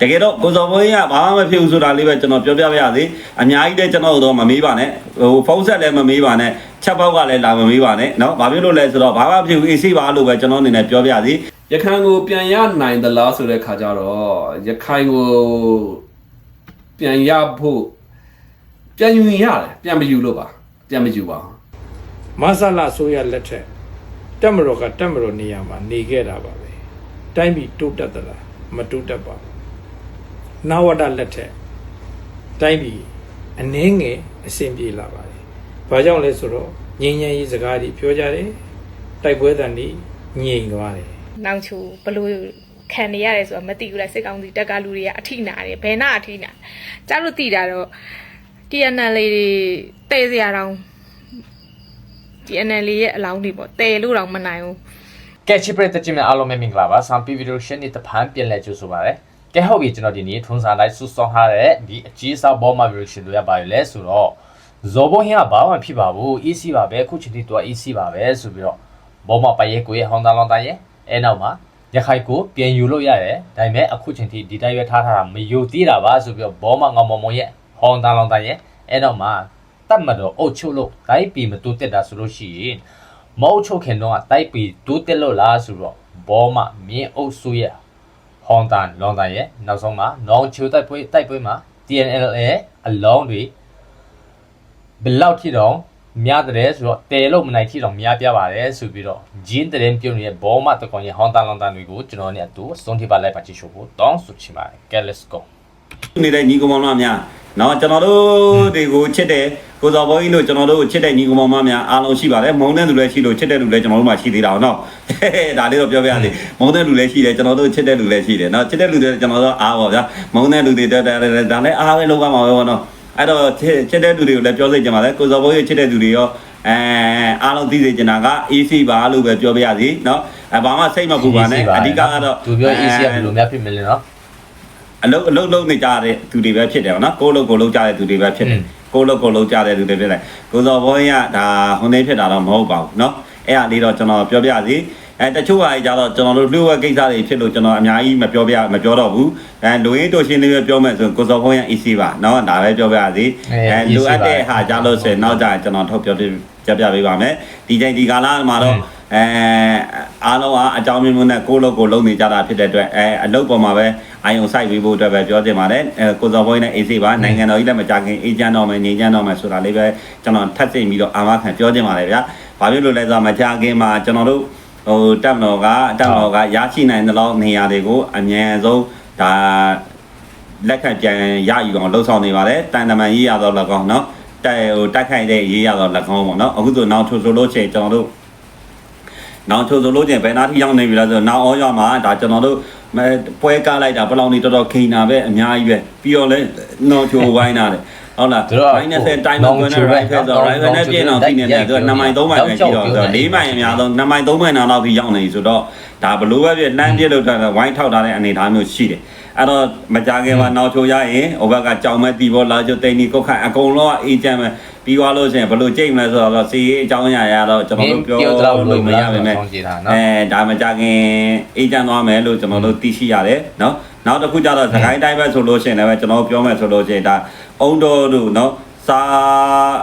တကယ်တော့ကိုစော်ဘွေးကဘာမှမဖြစ်ဘူးဆိုတာလေးပဲကျွန်တော်ပြောပြပါရစေအများကြီးတည်းကျွန်တော်တို့မမေးပါနဲ့ဟိုဖုန်းဆက်လည်းမမေးပါနဲ့ချက်ပေါက်ကလည်းလာမမေးပါနဲ့เนาะဘာဖြစ်လို့လဲဆိုတော့ဘာမှမဖြစ်ဘူးအေးဆေးပါလို့ပဲကျွန်တော်အနေနဲ့ပြောပြရစေ ရခိုင်ကိုပြန်ရနိုင်သလားဆိုတဲ့ခါကျတော့ရခိုင်ကိုပြန်ရဖို့ပြန်ယူရင်ရတယ်ပြန်မယူလို့ပါပြန်မယူပါဘူး မဆလာဆိုရလက်ထက်တက်မတော်ကတက်မတော်နေရာမှာနေခဲ့တာပါပဲတိုင်းပြည်တိုးတက်သလားမတိုးတက်ပါဘူး နဝတလက်ထက်တိုင်းပြည်အနှင်းငယ်အဆင်ပြေလာပါတယ်ဘာကြောင့်လဲဆိုတော့ငြိမ်းချမ်းရေးစကားတွေပြောကြတယ်တိုက်ပွဲတန်တွေငြိမ်သွားတယ်နောင်ချိုဘလို့ခံနေရတယ်ဆိုတော့မသိဘူးလားစစ်ကောင်စီတက်ကလူတွေကအထိနာတယ်ဘယ်နာအထိနာကျားတို့သိတာတော့ TNL တွေတဲစရာတောင် TNL ရဲ့အလောင်းတွေပေါ့တဲလို့တောင်မနိုင်ဘူးကဲချစ်ပရိသတ်ချင်းများအားလုံးပဲမင်္ဂလာပါဆမ်ပီဗီဒီယိုရှင်းနေတဖန်ပြန်လဲကြိုဆိုပါရစေ ကဲဟုတ်ပြီကျွန်တော်ဒီနေ့ထုံးစံတိုင်းစူဆောင်းထားတဲ့ဒီအကြီးစားဘောမှာဗီဒီယိုရှင်းလို့ရပါရလဲဆိုတော့ဇော်ဘုံဟင်းကဘာမှဖြစ်ပါဘူး EC ပါပဲအခုချိန်ထိသူက EC ပါပဲဆိုပြီးတော့ဘောမှာပိုင်ရဲကိုရဲ့ဟောင်းတန်လောင်းတန်ရဲ့အဲနောက်မှာရခိုင်ကိုပြန်ယူလို့ရတယ်ဒါပေမဲ့အခုချိန်ထိဒီတိုင်းရွက်ထားထားတာမယူသေးတာပါဆိုပြီးတော့ဘောမှာငေါမောင်မောင်ရဲ့ဟောင်းတန်လောင်းတန်ရဲ့အဲနောက်မှာတတ်မတော်အုတ်ချုပ်လို့ဒိုင်းပီမတူတက်တာဆိုလို့ရှိရင်မအုတ်ချုပ်ခင်တော့တိုက်ပြီးဒိုးတက်လို့လားဆိုတော့ဘောမမြင်းအုပ်စုရဲ့ ဟွန်တန်လွန်တန်ရဲ့နောက်ဆုံးမှာနောင်ချိုတိုက်ပွဲတိုက်ပွဲမှာ TNLA အလောင်းတွေဘယ်လောက်ထိတော့များတယ်ဆိုတော့တဲလို့မနိုင်ထိတော့များပြပါတယ်ဆိုပြီးတော့ဂျင်းတရင်ပြုံးရဲ့ဘောမတကောင်ရဲ့ဟွန်တန်လွန်တန်တွေကိုကျွန်တော်နဲ့အတူစုံထိပါလိုက်ပါကြည့်ရှုဖို့တောင်းဆိုချင်ပါတယ် Okay let's go နေတဲ့ညီကောင်မောင်နှမများเนาะကျွန်တော်တို့တွေကိုချစ်တဲ့ကိုစော်ဘွေးတို့ကျွန်တော်တို့ကိုချစ်တဲ့ညီကောင်မောင်နှမများအားလုံးရှိပါတယ်မုန်းတဲ့လူလည်းရှိလို့ချစ်တဲ့လူလည်းကျွန်တော်တို့မှရှိသေးတာเนาะဒါလေးတော့ပြောပြရစီမုန်းတဲ့လူလည်းရှိတယ်ကျွန်တော်တို့ချစ်တဲ့လူလည်းရှိတယ်เนาะချစ်တဲ့လူတွေကျွန်တော်တို့အားပါဗျာမုန်းတဲ့လူတွေတက်တက်ဒါလည်းအားပဲလုပ်ပါမှာပဲပေါ့เนาะအဲ့တော့ချစ်တဲ့လူတွေကိုလည်းပြောစိတ်ကြပါလေကိုစော်ဘွေးချစ်တဲ့လူတွေရောအဲအားလုံးသိစေချင်တာက AC ပါလို့ပဲပြောပြရစီเนาะအဲဘာမှစိတ်မပူပါနဲ့အဓိကကတော့ သူပြော easy ကဘယ်လိုများဖြစ်မလဲနော် အလုံးအလုံးလုံးနေကြတဲ့သူတွေပဲဖြစ်တယ်ဗောနော်ကိုလုံးကိုလုံးကြတဲ့သူတွေပဲဖြစ်တယ် อืม ကိုလုံးကိုလုံးကြတဲ့သူတွေဖြစ်တယ်ကိုစော်ဘောင်းရဒါဟိုနေဖြစ်တာတော့မဟုတ်ပါဘူးเนาะအဲ့အလေးတော့ကျွန်တော်ပြောပြစီအဲတချို့ဟာကြီးကြတော့ကျွန်တော်တို့လှုပ်ဝက်ကိစ္စတွေဖြစ်လို့ကျွန်တော်အများကြီးမပြောပြမပြောတော့ဘူးအဲလူရင်းတို့ရှင်းလေးပဲပြောမယ်ဆိုရင်ကိုစော်ဘောင်းရ EC ပါเนาะဒါပဲပြောပြစီအဲလိုအပ်တဲ့ဟာကြလို့ဆိုရင်နောက်ကြရင်ကျွန်တော်ထုတ်ပြောပြပြပြပေးပါမယ်ဒီချိန်ဒီကာလမှာတော့ အဲအားလုံးကအကြောင်းမျိုးမျိုးနဲ့ကိုယ့်လုပ်ကိုယ်လုပ်နေကြတာဖြစ်တဲ့အတွက်အဲအလုပ်ပေါ်မှာပဲအာယုံဆိုင်ပေးဖို့အတွက်ပဲပြောတင်ပါတယ်အဲကိုစော်ဘွေးနဲ့အေးစေးပါနိုင်ငံတော်ကြီးလည်းမကြခင်အေးချမ်းတော့မယ်ငြိမ်းချမ်းတော့မယ်ဆိုတာလေးပဲကျွန်တော်ထပ်သိပြီးတော့အာမခံပြောတင်ပါတယ်ဗျာဘာဖြစ်လို့လဲဆိုတော့မကြခင်မှာကျွန်တော်တို့ဟိုတက်မတော်ကတက်မတော်ကရရှိနိုင်တဲ့လောက်နေရာတွေကိုအမြန်ဆုံးဒါလက်ခံပြန်ရယူအောင်လှုပ်ဆောင်နေပါတယ်တန်တမန်ရေးရတော့လည်းကောင်းเนาะတိုက်ဟိုတိုက်ခိုက်တဲ့ရေးရတော့လည်းကောင်းပေါ့เนาะအခုဆိုနောက်ထိုးဆိုလို့ချိန်ကျွန်တော်တို့ နောက်ချိုဆိုလို့ချင်းဘယ်နာထိရောက်နေပြီလဲဆိုတော့နောက်အောရမှာဒါကျွန်တော်တို့မဲပွဲကားလိုက်တာဘယ်လောက်နေတော်တော်ခိန်တာပဲအများကြီးပဲပြီးတော့လဲနောက်ချိုဝိုင်းတာတယ်ဟုတ်လားသူတို့ကဘိုင်းနဲ့ဆက်တိုင်းမှာကွန်းနဲ့ right ဖက်ဆို right ဖက်နဲ့ပြင်အောင်သိနေတယ်သူက2မိုင်3မိုင်ပဲရှိတော့ဆိုတော့4မိုင်အများဆုံး2မိုင်3မိုင်နောက်ထိရောက်နေပြီဆိုတော့ဒါဘလို့ပဲပြလမ်းပြလို့ထားတာဝိုင်းထောက်ထားတဲ့အနေအထားမျိုးရှိတယ်အဲ့တော့မကြခင်မှာနောက်ချိုရရင်ဟိုဘက်ကကြောင်မဲ့တီဘောလာချိုတိန်နီကုတ်ခိုင်အကုန်လုံးကအေးချမ်းပဲ ပြီးသွားလို့ရှိရင်ဘယ်လိုကြိတ်မလဲဆိုတော့စီရေးအကြောင်းအရာရတော့ကျွန်တော်တို့ပြောလို့မရပါနဲ့အဲဒါမှကြခင်အေဂျင့်သွားမယ်လို့ကျွန်တော်တို့သိရှိရတယ်နော်နောက်တစ်ခုကြတော့သခိုင်းတိုင်းပဲဆိုလို့ရှိရင်လည်းကျွန်တော်ပြောမယ်ဆိုလို့ရှိရင်ဒါအုံတော်တို့နော်စား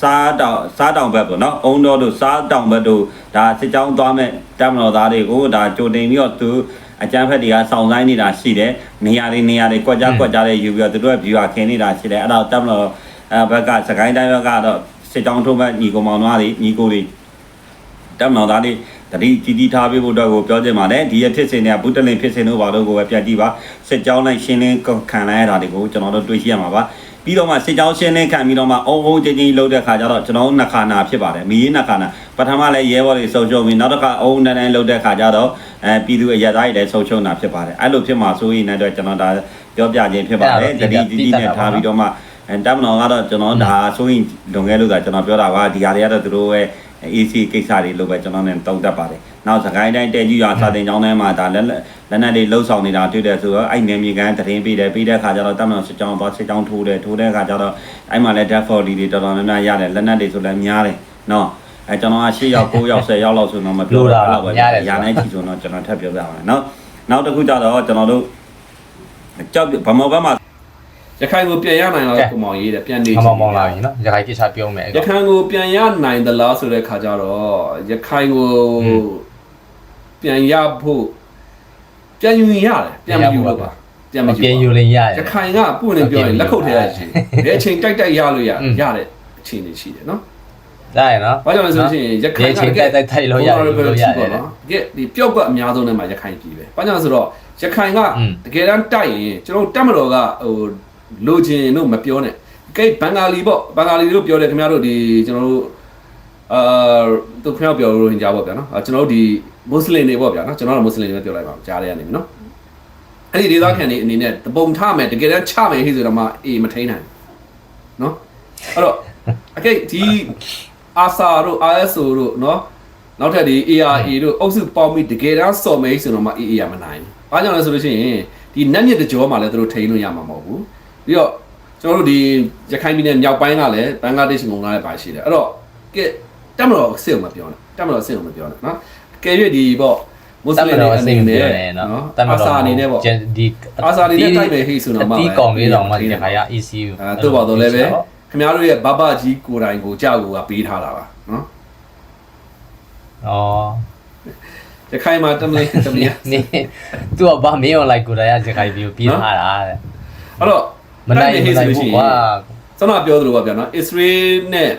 စားတောင်စားတောင်ဘက်ပေါ့နော်အုံတော်တို့စားတောင်ဘက်တို့ဒါစစ်ကြောင်းသွားမဲ့တပ်မတော်သားတွေကိုဒါကြိုတင်ပြီးတော့သူအကြမ်းဖက်တွေကစောင့်ဆိုင်နေတာရှိတယ်နေရာတွေနေရာတွေကွက်ကြားကွက်ကြားတွေယူပြီးတော့သူတို့က viewer ခင်းနေတာရှိတယ်အဲ့ဒါတပ်မတော် အဲဘက်ကသခိုင်းတိုင်းဘက်ကတော့စစ်ကြောင်းထုတ်မဲ့ညီကောင်မောင်သားတွေညီကိုတွေတက်မတော်သားလေးတတိကြီးကြီးထားပေးဖို့အတွက်ကိုပြောချင်ပါတယ်ဒီရဖြစ်စဉ်တွေကဘုတလင်ဖြစ်စဉ်တို့ဘာလို့ကိုပဲပြတ်ကြည့်ပါစစ်ကြောင်းလိုက်ရှင်းလင်းခံလိုက်ရတာတွေကိုကျွန်တော်တို့တွေ့ရှိရမှာပါပြီးတော့မှစစ်ကြောင်းရှင်းလင်းခံပြီးတော့မှအုံအုံချင်းချင်းလှုပ်တဲ့ခါကျတော့ကျွန်တော်တို့နှစ်ခါနာဖြစ်ပါတယ်မီးနှစ်ခါနာပထမလည်းရဲဘော်တွေဆုံးရှုံးပြီးနောက်တစ်ခါအုံတန်းတန်းလှုပ်တဲ့ခါကျတော့အဲပြည်သူအရသားတွေလည်းဆုံးရှုံးတာဖြစ်ပါတယ်အဲ့လိုဖြစ်မှာဆိုရင်လည်းကျွန်တော်ဒါပြောပြခြင်းဖြစ်ပါတယ်တတိကြီးကြီးနဲ့ထားပြီးတော့မှ အဲတမန်တော်ကတော့ကျွန်တော်ဒါဆိုရင်လွန်ခဲ့လို့သာကျွန်တော်ပြောတာပါဒီဟာတွေကတော့သူတို့ရဲ့ AC ကိစ္စတွေလို့ပဲကျွန်တော်နဲ့တုံ့တက်ပါတယ်။နောက်စကိုင်းတိုင်းတဲကြီးရွာစာတင်ကျောင်းထဲမှာဒါလက်လက်နက်တွေလှုပ်ဆောင်နေတာတွေ့တယ်ဆိုတော့အဲ့နေမြေကန်တရင်ပေးတယ်ပေးတဲ့ခါကျတော့တမန်တော်စစ်ကြောင်းသွားစစ်ကြောင်းထိုးတယ်ထိုးတဲ့ခါကျတော့အဲ့မှာလည်း death body တွေတော်တော်များများရတယ်လက်နက်တွေဆိုလည်းများတယ်နော်အဲကျွန်တော်က10ရောက်9ရောက်10ရောက်လောက်ဆိုတော့မပြောတော့ဘူးပဲရာနိုင်ချီဆိုတော့ကျွန်တော်ထပ်ပြောပြပါမယ်နော်နောက်တစ်ခုကျတော့ကျွန်တော်တို့ကြောက်ဗမောဘက်မှာ ရခိုင်ကိုပြန်ရနိုင်လားကိုမောင်ရေးတဲ့ပြန်နေအမောင်မောင်လာပြီနော်ရခိုင်ကိစ္စပြောမယ်ရခိုင်ကိုပြန်ရနိုင်သလားဆိုတဲ့ခါကျတော့ရခိုင်ကိုပြန်ရဖို့ပြန်ယူရင်ရတယ်ပြန်မယူလို့ပါပြန်မယူပြန်ယူလင်းရရရခိုင်ကပုံနဲ့ပြောရင်လက်ခုပ်ထဲရရှိဘယ်အချိန်တိုက်တိုက်ရလို့ရရတဲ့အခြေအနေရှိတယ်နော်ဒါရနော်ဘာကြောင့်လဲဆိုလို့ရှိရင်ရခိုင်ဒီအချိန်တိုက်တိုက်ထိုက်လို့ရတယ်လို့ရတယ်နော်တကယ်ဒီပျောက်ကွက်အများဆုံးနဲ့မှာရခိုင်ပြည်ပဲဘာကြောင့်လဲဆိုတော့ရခိုင်ကอืมတကယ်တမ်းတိုက်ရင်ကျွန်တော်တို့တက်မတော်ကဟို လိုချင်လို့မပြောနဲ့ကဲဘင်္ဂါလီပေါ့ဘင်္ဂါလီလို့ပြောတယ်ခင်ဗျားတို့ဒီကျွန်တော်တို့အာသူခင်ဗျားပြောလို့ဟင်ကြပေါ့ဗျာနော်ကျွန်တော်တို့ဒီမွတ်စလင်တွေပေါ့ဗျာနော်ကျွန်တော်တို့မွတ်စလင်တွေပြောလိုက်ပါကြားရရနေပြီနော်အဲ့ဒီဒေသခံတွေအနေနဲ့တပုံထမယ်တကယ်တမ်းချမယ်ဟိဆိုတော့မှအေးမထိန်နိုင်နော်အဲ့တော့အကဲဒီအာစာတို့ ISO တို့နော်နောက်ထပ်ဒီ ARA တို့အုပ်စုပေါင်းပြီးတကယ်တမ်းစော်မယ်ဆိုတော့မှအေးအေးရမနိုင်ဘူး။ဘာကြောင့်လဲဆိုလို့ရှိရင်ဒီနတ်မြစ်တကြောမှာလည်းသူတို့ထိန်လို့ရမှာမဟုတ်ဘူး။ ပြီးတော့ကျွန်တော်တို့ဒီရခိုင်ပြည်နယ်မြောက်ပိုင်းကလည်းဘင်္ဂလားဒေ့ရှ်ငုံလာတဲ့ပါရှိတယ်။အဲ့တော့ကဲတက်မတော်အစ်စ်ကိုမပြောနဲ့။တက်မတော်အစ်စ်ကိုမပြောနဲ့နော်။ကဲရွေ့ဒီပေါ့မွတ်စတလမင်တွေတော်အအစိနေမ့်နဲ့ပြောနေနော်နော်တမအာတော်ဆာအနေနဲ့ပေါ့ဒီအာဆာအနေနဲ့တိုက်မယ်ဟိဆိုတော့မှဒီကောင်လေးတော့မှဒီခါရ ECU အဲတို့ပါတော့လည်းပဲခင်ဗျားတို့ရဲ့ဘဘကြီးကိုယ်တိုင်ကိုကြောက်ကိုကပေးထားတာပါနော်ဩရခိုင်မှာတမလေးတမလေးနေသူကဘာမင်း online ကိုရရရခိုင်ပြီးပြီးထားတာတဲ့အဲ့တော့ မနိုင်မနိုင်ဘူးကွာကျွန်တော်ပြောသလိုပါဗျာနော်အစ္စရေးနဲ့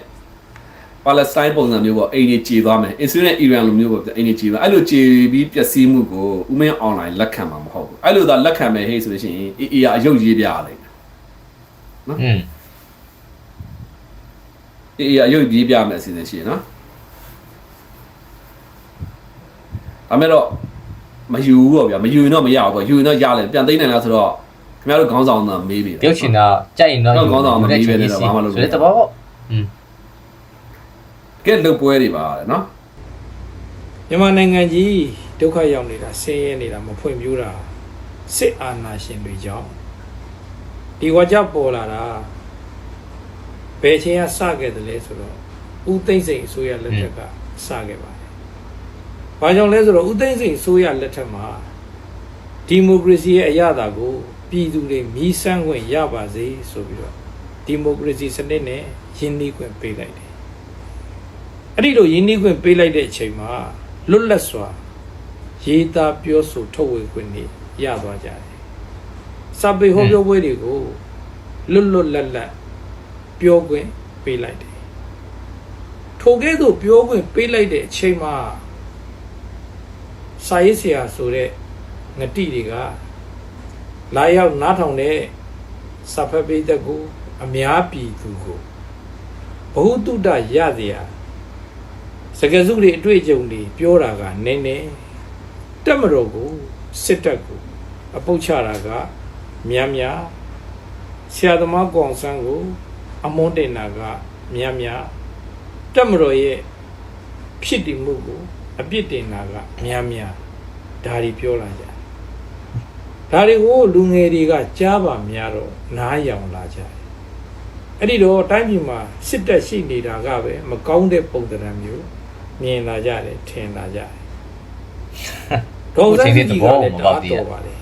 ပါလက်စတိုင်းပုံစံမျိုးပေါ့အိမ်ကြီးကြေသွားမယ်အစ္စရေးနဲ့အီရန်လိုမျိုးပေါ့ဗျာအိမ်ကြီးကြေသွားအဲ့လိုကြေပြီးပျက်စီးမှုကိုဥမင်း online လက်ခံမှာမဟုတ်ဘူးအဲ့လိုသာလက်ခံမယ်ဟေးဆိုလို့ရှိရင်အေးအေးအယုတ်ရေးပြရလိမ့်မယ်อืมအေးအေးအယုတ်ရေးပြမယ်အစီအစဉ်ရှိရနော်ဒါမဲ့တော့မယူဘူးပေါ့ဗျာမယူရင်တော့မရဘူးပေါ့ယူရင်တော့ရလဲပြန်သိမ်းနိုင်လားဆိုတော့ ခင်ဗျားတို့ခေါင်းဆောင်ကမေးပြီပြုတ်ချင်တာကြိုက်ရင်တော့တော့ကောင်းတော့မမေးပဲနဲ့တော့ဘာမှလုပ်လို့ဆိုတဲ့တဘောပေါ့อืมကဲလုတ်ပွဲတွေပါတဲ့နော်မြန်မာနိုင်ငံကြီးဒုက္ခရောက်နေတာဆင်းရဲနေတာမဖွံ့ဖြိုးတာစစ်အာဏာရှင်တွေကြောင့်ဒီဝါကြပေါ်လာတာဘယ်ချိန်ကစခဲ့တယ်လဲဆိုတော့ဦးသိမ့်စိန်အစိုးရလက်ထက်ကစခဲ့ပါတယ်။ဘာကြောင့်လဲဆိုတော့ဦးသိမ့်စိန်အစိုးရလက်ထက်မှာဒီမိုကရေစီရဲ့အရသာကို ပြည်သူတွေမြည်ဆန်းခွင့်ရပါစေဆိုပြီးတော့ဒီမိုကရေစီစနစ်နဲ့ယင်းနှီးခွင့်ပေးလိုက်တယ်။အဲ့ဒီလိုယင်းနှီးခွင့်ပေးလိုက်တဲ့အချိန်မှာလွတ်လပ်စွာရေးသားပြောဆိုထုတ်ဝေခွင့်တွေရသွားကြတယ်။စာပေဟောပြောပွဲတွေကိုလွတ်လွတ်လပ်လပ်ပြောခွင့်ပေးလိုက်တယ်။ထိုကဲ့သို့ပြောခွင့်ပေးလိုက်တဲ့အချိန်မှာစာရေးဆရာဆိုတဲ့ငတိတွေက လာရောက်နားထောင်တဲ့စာဖတ်ပိသက်ကိုအများပြည်သူကိုဘဟုတုတရစရာစကစုတွေအတွေ့အကြုံတွေပြောတာကနည်းနည်းတက်မတော်ကိုစစ်တပ်ကိုအပုတ်ချတာကများများဆရာသမားကောင်ဆန်းကို အမွန်းတင်တာကများများတက်မတော်ရဲ့ဖြစ်တည်မှုကို အပြစ်တင်တာကများများဒါတွေပြောလာကြ ဒါတွေကိုလူငယ်တွေကကြားပါများတော့နားယောင်လာကြတယ်အဲ့ဒီတော့တိုင်းပြည်မှာစစ်တပ်ရှိနေတာကပဲမကောင်းတဲ့ပုံသဏ္ဍာန်မျိုးမြင်လာကြတယ်ထင်လာကြတယ်ဒေါ်စန်းကြီးကလည်းတားတော်ပါလေ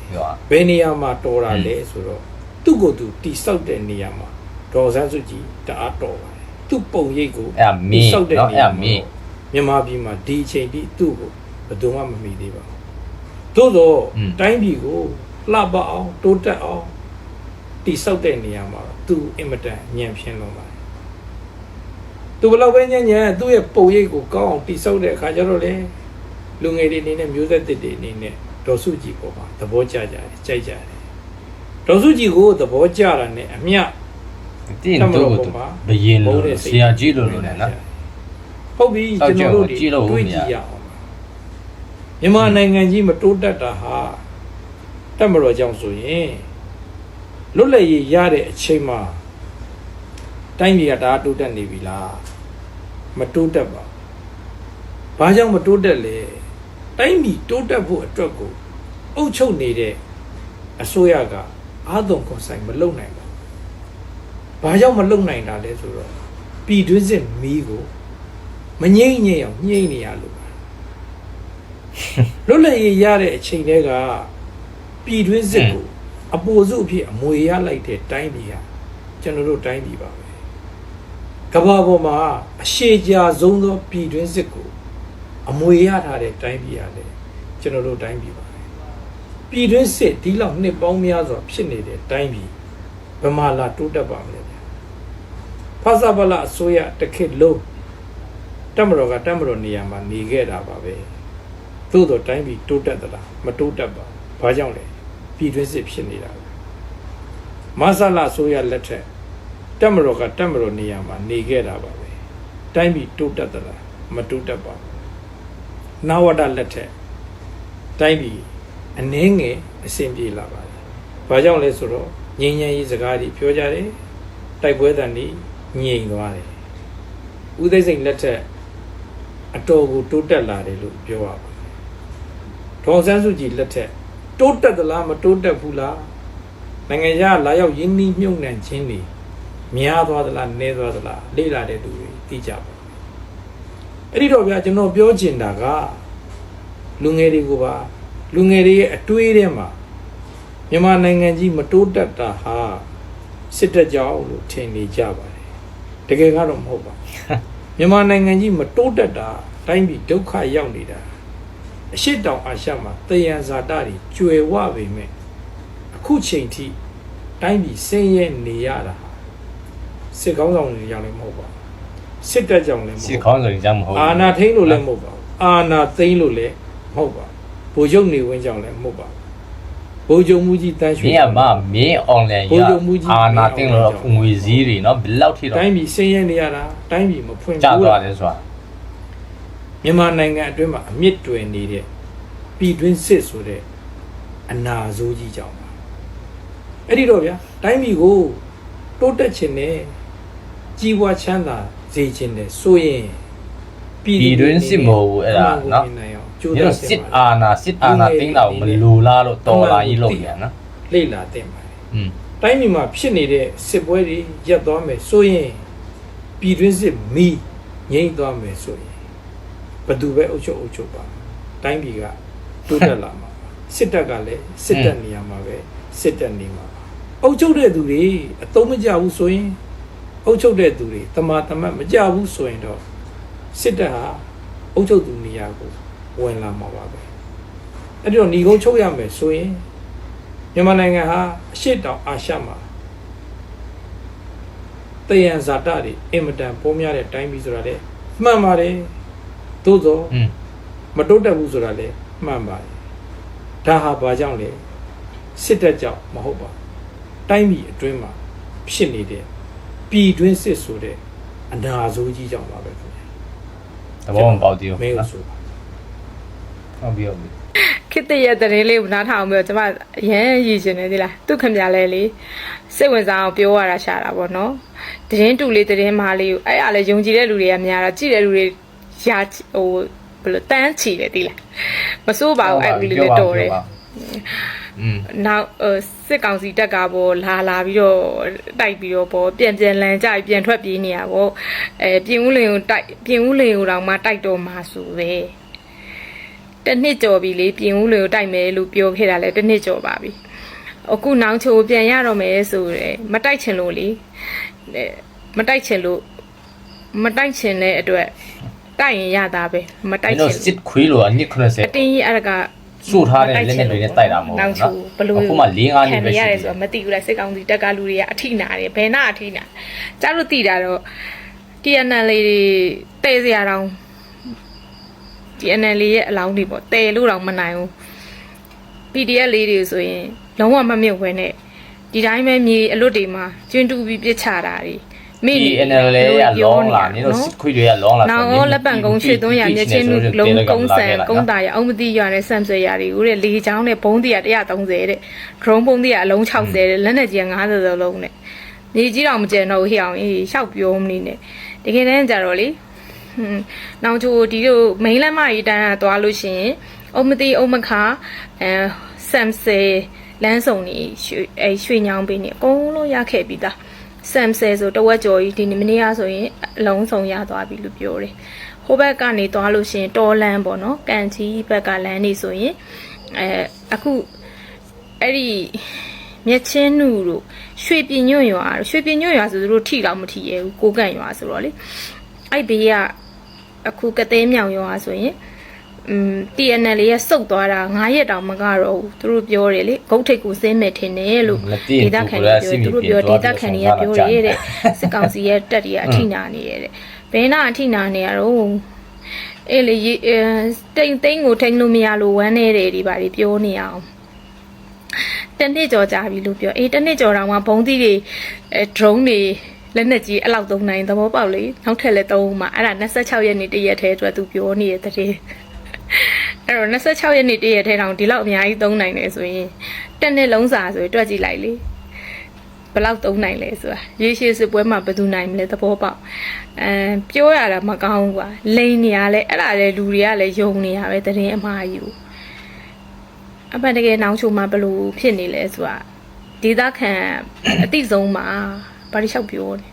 ဘယ်နေရာမှာတော်တာလဲဆိုတော့သူ့ကိုယ်သူတိဆောက်တဲ့နေရာမှာဒေါ်စန်းစုကြည်တအားတော်ပါတယ်သူ့ပုံရိပ်ကိုအဲ့မင်းနော်အဲ့မင်းမြန်မာပြည်မှာဒီအချိန်ထိသူ့ကိုဘယ်သူမှမမိသေးပါဘူးသို့တော့တိုင်းပြည်ကို လှပအောင်တိုးတက်အောင်တိဆောက်တဲ့နေရာမှာသူအင်မတန်ညံဖြင်းလုံးပါတယ်သူဘယ်လောက်ပဲညံ့ညံ့သူ့ရဲ့ပုံရိပ်ကိုကောင်းအောင်တိဆောက်တဲ့အခါကျတော့လေလူငယ်တွေအနေနဲ့မျိုးဆက်တစ်တွေအနေနဲ့ဒေါ်စုကြည်ပေါ်မှာသဘောကျကြတယ်ကြိုက်ကြတယ်ဒေါ်စုကြည်ကိုသဘောကျတာနဲ့အမျှတင်းတို့ဘယင်းလို့ဆရာကြီးလို့လို့နော်ဟုတ်ပြီစောက်ကျွန်ကြတော်တို့ကြည့်လို့တွေးမရကြည့်ရအောင်မြန်မာနိုင်ငံကြီးမတိုးတက်တာဟာ တက်မတော်ကြောင့်ဆိုရင်လွတ်လပ်ရေးရတဲ့အချိန်မှာတိုင်းပြည်ကဒါတိုးတက်နေပြီလားမတိုးတက်ပါဘူးဘာကြောင့်မတိုးတက်လဲတိုင်းပြည်တိုးတက်ဖို့အတွက်ကိုအုပ်ချုပ်နေတဲ့အစိုးရကအာသွန်ခွန်ဆိုင်မလုံနိုင်ပါဘူးဘာကြောင့်မလုံနိုင်တာလဲဆိုတော့ပြည်တွင်းစစ်မီးကိုမငိမ့်ငိမ့်အောင်ညှိနေရလို့ပါလွတ်လပ်ရေးရတဲ့အချိန်တည်းက ပြည်တွင်းစစ်ကိုအပူစုအဖြစ်အမွေရလိုက်တဲ့တိုင်းပြည်ဟာကျွန်တော်တို့တိုင်းပြည်ပါပဲကမ္ဘာပေါ်မှာအရှိကြာဆုံးသောပြည်တွင်းစစ်ကိုအမွေရထားတဲ့တိုင်းပြည်ဟာလေကျွန်တော်တို့တိုင်းပြည်ပါပဲပြည်တွင်းစစ်ဒီလောက်နှစ်ပေါင်းများစွာဖြစ်နေတဲ့တိုင်းပြည်ဘယ်မှာလာတိုးတက်ပါမလဲဗျာဖာစာပလအစိုးရတစ်ခေတ်လုံးတက်မတော်ကတက်မတော်နေရာမှာနေခဲ့တာပါပဲသို့တော့တိုင်းပြည်တိုးတက်သလားမတိုးတက်ပါဘူးဘာကြောင့်လဲ ပြည်တွင်းစစ်ဖြစ်နေတာပဲမဆလာအစိုးရလက်ထက်တက်မတော်ကတက်မတော်နေရာမှာနေခဲ့တာပါပဲတိုင်းပြည်တိုးတက်သလားမတိုးတက်ပါဘူးနဝတလက်ထက်တိုင်းပြည်အနှင်းငယ်အဆင်ပြေလာပါတယ်ဘာကြောင့်လဲဆိုတော့ငြိမ်းချမ်းရေးစကားတွေပြောကြတယ်တိုက်ပွဲတန်တွေငြိမ်သွားတယ်ဦးသိန်းစိန်လက်ထက်အတော်ကိုတိုးတက်လာတယ်လို့ပြောရပါတယ်ဒေါ်အောင်ဆန်းစုကြည်လက်ထက် တိုးတက်သလားမတိုးတက်ဘူးလားနိုင်ငံခြားလာရောက်ရင်းနှီးမြှုပ်နှံခြင်းတွေများသွားသလားနည်းသွားသလားလေ့လာတဲ့သူတွေသိကြပါအဲ့ဒီတော့ဗျာကျွန်တော်ပြောချင်တာကလူငယ်တွေကိုပါလူငယ်တွေရဲ့အတွေးထဲမှာမြန်မာနိုင်ငံကြီးမတိုးတက်တာဟာစစ်တပ်ကြောင့်လို့ထင်နေကြပါတယ်တကယ်ကတော့မဟုတ်ပါဘူးမြန်မာနိုင်ငံကြီးမတိုးတက်တာတိုင်းပြည်ဒုက္ခရောက်နေတာ အရှိတောင်အာရှမှာတယံဇာတတွေကျွယ်ဝပေမဲ့အခုချိန်ထိတိုင်းပြည်ဆင်းရဲနေရတာဟာစစ်ကောင်းဆောင်တွေကြောင့်လည်းမဟုတ်ပါဘူးစစ်တပ်ကြောင့်လည်းမစစ်ဟုတ်ပါဘူးခေါင်းဆောင်ကြောင့်မဟုတ်ဘူးအာနာထိန်လို့လည်းမဟုတ်ပါဘူးအာနာသိန်းလို့လည်းမဟုတ်ပါဘူးဗိုလ်ချုပ်နေဝင်းကြောင့်လည်းမဟုတ်ပါဘူးဗိုလ်ချုပ်မူကြီးတန်းရွှေမင်းကမမင်းအွန်လိုင်းဘိုးရချုပ်မှုကြီးအာနာတင်လို့ငွေစည်းတွေနော်ဘယ်လောက်ထိတော့တိုင်းပြည်ဆင်းရဲနေရတာတိုင်းပြည်မဖွင့်ကြာဘူးသွားတယ်ဆိုတာ မြန်မာနိုင်ငံအတွင်းမှာအမြင့်တွယ်နေတဲ့ပြည်တွင်းစစ်ဆိုတဲ့အနာဆိုးကြီးကြောင့်ပါအဲ့ဒီတော့ဗျာတိုင်းပြည်ကိုတိုးတက်ခြင်းနဲ့ကြီးပွားချမ်းသာစေခြင်းနဲ့ဆိုရင်ပြည်တွင်းစစ်မဟုတ်ဘူးအဲ့ဒါနော်ကျိုးဒီစားတော့စစ်အာနာစစ်အာနာတင်တာကိုမလိုလားလို့တော်လာကြီးလုပ်ပြန်နော်လိတ်လာတင်ပါတယ်อืมတိုင်းပြည်မှာဖြစ်နေတဲ့စစ်ပွဲတွေရပ်သွားမယ်ဆိုရင်ပြည်တွင်းစစ်မီးငြိမ့်သွားမယ်ဆိုရင် ဘယ်သူပဲအုပ်ချုပ်အုပ်ချုပ်ပါတိုင်းပြည်ကတိုးတက်လာမှာပါစစ်တပ်ကလည်းစစ်တပ်နေရာမှာပဲစစ်တပ်နေမှာပါအုပ်ချုပ်တဲ့သူတွေအသုံးမကျဘူးဆိုရင်အုပ်ချုပ်တဲ့သူတွေတမာတမတ်မကြဘူးဆိုရင်တော့စစ်တပ်ဟာအုပ်ချုပ်သူနေရာကိုဝင်လာမှာပါပဲအဲ့ဒီတော့ညီကုန်းချုပ်ရမယ်ဆိုရင်မြန်မာနိုင်ငံဟာအရှိတောင်အာရှမှာတယံဇာတတွေအင်မတန်ပေါ်များတဲ့တိုင်းပြည်ဆိုတာလေမှန်ပါတယ် သို့သောอืมမတိုးတက်ဘူးဆိုတာလေမှန်ပါတယ်ဒါဟာဘာကြောင့်လဲစစ်တပ်ကြောင့်မဟုတ်ပါဘူးတိုင်းပြည်အတွင်းမှာဖြစ်နေတဲ့ပြည်တွင်းစစ်ဆိုတဲ့အနာဆိုးကြီးကြောင့်ပါပဲခင်ဗျာသဘောမပေါက်သေးဘူးမင်းနော်ဆိုပါဟုတ်ပြီဟုတ်ပြီခစ်တရဲ့တရင်လေးကိုနားထောင်ပြီးတော့ကျမရမ်းရည်ရှင်နေသီလားသူခင်ဗျာလဲလေစိတ်ဝင်စားအောင်ပြောရတာရှာတာပေါ့နော်တရင်တူလေးတရင်မာလေးကိုအဲ့အားလဲယုံကြည်တဲ့လူတွေကများတာကြည့်တဲ့လူတွေ ရာဟိုဘယ်လိုတန်းချီတယ်သီလားမစိုးပါဘူးအဲ့ဒီလေးလေးတော်တယ်อืมနောက်ဟိုစစ်ကောင်စီတက်ကပေါ်လာလာပြီးတော့တိုက်ပြီးတော့ပေါ်ပြန်ပြန်လန်ကြပြီးပြန်ထွက်ပြေးနေရပေါ့အဲပြင်ဦးလင်ကိုတိုက်ပြင်ဦးလင်ကိုတော့မှတိုက်တော့မှာဆိုပဲတစ်နှစ်ကျော်ပြီလေပြင်ဦးလင်ကိုတိုက်မယ်လို့ပြောခဲ့တာလဲတစ်နှစ်ကျော်ပါပြီအခုနောင်ချိုပြန်ရတော့မယ်ဆိုရယ်မတိုက်ချင်လို့လေအဲမတိုက်ချင်လို့မတိုက်ချင်တဲ့အတွက် တိုက်ရင်ရတာပဲမတိုက်ဒီချတော့င်စစ်ခွေးလို့အနည်း90အတင်းကြီးအဲ့ဒါကစုထားတဲ့လက်နဲ့တွေနဲ့တိုက်တာမဟုတ်နောင်ဘူးချိုနော်ဘလို့အခုမှ၄၅နှစ်ပဲရှိရတယ်သေးဆိုတယ်တော့မသိဘူးလားစစ်ကောင်စီတက်ကလူတွေကအထိနာတယ်ဘယ်နာအထိနာကျတို့သိတာတော့ TNL လေးတွေတဲစရာတောင် TNL လေးရဲ့အလောင်းတွေပေါ့တဲလို့တောင်မနိုင်ဘူး PDF လေးတွေဆိုရင်လုံးဝမမြုပ်ဝဲနဲ့ဒီတိုင်းပဲမြေအလွတ်တွေမှာကျွန်းတူပြီးပြစ်ချတာတွေ မိနေဒီ NL ရလောင်းလာနေတော့စစ်ခွေးတွေကလောင်းလာနောင်ရောလက်ပံကုန်းရွှေသွန်းရမြက်ချင်းလုံးကုန်းဆန်ကုန်းတာရအောင်မသိရတဲ့ဆမ်ဆွေရတွေကိုတဲ့လေချောင်းနဲ့ဘုံတရ130တဲ့ drone ဘုံတရအလုံး60တဲ့လက်နဲ့ကြီး90စလုံးနဲ့မြေကြီးတော့မကျန်တော့ဟိအောင်အေးရှောက်ပြောမနေနဲ့တကယ်တမ်းကျတော့လေဟွန်းနောင်ချိုဒီလိုမိန်းလက်မကြီးတန်းကသွားလို့ရှိရင်အုံမသိအုံမခအဲဆမ်ဆွေလမ်းစုံနေရွှေအဲရွှေညောင်းပေးနေအကုန်လုံးရခဲ့ပြီးသား ဆမ်ဆယ်ဆိုတဝက်ကျော်ကြီးဒီနေ့မနေ့ကဆိုရင်အလုံးစုံရသွားပြီလို့ပြောတယ်ဟိုဘက်ကနေသွားလို့ရှိရင်တော်လန်းပေါ့နော်ကန်ချီဘက်ကလမ်းနေဆိုရင်အဲအခုအဲ့ဒီမြက်ချင်းနုတို့ရွှေပြညွန့်ရွာတို့ရွှေပြညွန့်ရွာဆိုသူတို့ထိတော့မထိရဲဘူးကိုကန့်ရွာဆိုတော့လေအဲ့ဘေးကအခုကသေးမြောင်ရွာဆိုရင် อืม TNL ရဲ့စုတ်သွားတာ9ရက်တောင်မကတော့ဘူးသူတို့ပြောတယ်လေဂုတ်ထိတ်ကိုစင်းမဲ့ထင်တယ်လို့လက်တည်ဒေတာခန်တွေပြောသူတို့ပြောဒေတာခန်တွေကပြောတယ်တဲ့စစ်ကောင်စီရဲ့တက်တွေကအထိနာနေရတဲ့ဘယ်နာအထိနာနေရတော့အေးလေရေအဲတိမ်သိန်းကိုထိန်လို့မရလို့ဝမ်းနေတယ်ဒီပါလေပြောနေအောင်တနေ့ကြော်ကြပြီလို့ပြောအေးတနေ့ကြော်တော့မှဘုံသီးတွေအဲ drone တွေလက်နက်ကြီးအဲ့လောက်သုံးနိုင်သဘောပေါက်လေနောက်ထပ်လည်းသုံးမှာအဲ့ဒါ26ရက်နေ့တရက်ထဲအတွက်သူပြောနေတဲ့တည်း အဲ့တော့26ရက်နေ့တည့်ရက်ထဲတောင်ဒီလောက်အများကြီးသုံးနိုင်တယ်ဆိုရင်တစ်နှစ်လုံးစာဆိုတွက်ကြည့်လိုက်လေဘလောက်သုံးနိုင်လဲဆိုတာရေရှည်စစ်ပွဲမှာဘယ်သူနိုင်မလဲသဘောပေါက်အဲပြောရတာမကောင်းဘူးကွာလိန်နေရလဲအဲ့ဒါလေလူတွေကလည်းယုံနေရပဲတရင်အမှားယူအမှန်တကယ်နှောင်းချိုမှာဘလို့ဖြစ်နေလဲဆိုတာဒေသခံအတိဆုံးမှာဘာလို့လျှောက်ပြောနေ